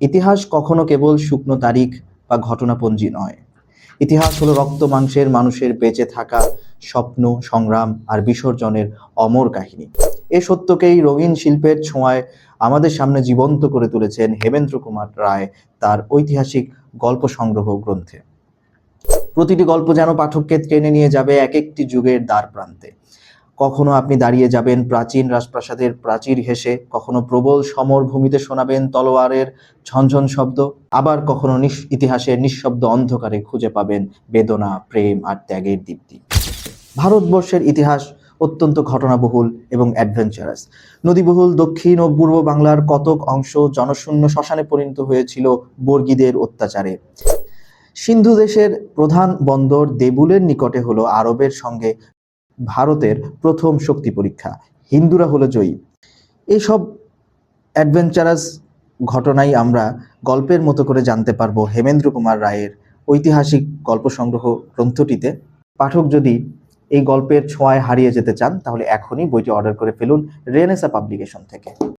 ইতিহাস কখনো কেবল শুকনো তারিখ বা ঘটনাপঞ্জি নয়। ইতিহাস হলো রক্ত মাংসের মানুষের বেঁচে থাকা স্বপ্ন, সংগ্রাম আর বিসর্জনের অমর কাহিনী। এ সত্যকেই রঙিন শিল্পের ছোঁয়ায় আমাদের সামনে জীবন্ত করে তুলেছেন হেমেন্দ্র কুমার রায় তার ঐতিহাসিক গল্প সংগ্রহ গ্রন্থে। প্রতিটি গল্প যেন পাঠককে টেনে নিয়ে যাবে এক একটি যুগের দ্বার প্রান্তে। কখনো আপনি দাঁড়িয়ে যাবেন প্রাচীন রাজপ্রাসাদের প্রাচীর ঘেঁষে, কখনো প্রবল সমর ভূমিতে শোনাবেন তলোয়ারের ঝনঝন শব্দ, আবার কখনো ইতিহাসের নিঃশব্দ অন্ধকারে খুঁজে পাবেন বেদনা, প্রেম আর ত্যাগের দীপ্তি। ভারতবর্ষের ইতিহাস অত্যন্ত ঘটনাবহুল এবং অ্যাডভেঞ্চারাস নদীবহুল দক্ষিণ ও পূর্ব বাংলার কতক অংশ জনশূন্য শ্মশানে পরিণত হয়েছিল বর্গীদের অত্যাচারে। সিন্ধু দেশের প্রধান বন্দর দেবুলের নিকটে হলো আরবের সঙ্গে ভারতের প্রথম শক্তি পরীক্ষা। হিন্দুরা হলো জয়ী। এইসব অ্যাডভেঞ্চারাস ঘটনাই আমরা গল্পের মতো করে জানতে পারব হেমেন্দ্র কুমার রায়ের ঐতিহাসিক গল্প সংগ্রহ গ্রন্থটিতে। পাঠক যদি এই গল্পের ছোঁয়ায় হারিয়ে যেতে চান, তাহলে এখনই বইটি অর্ডার করে ফেলুন রেনেসা পাবলিকেশন থেকে।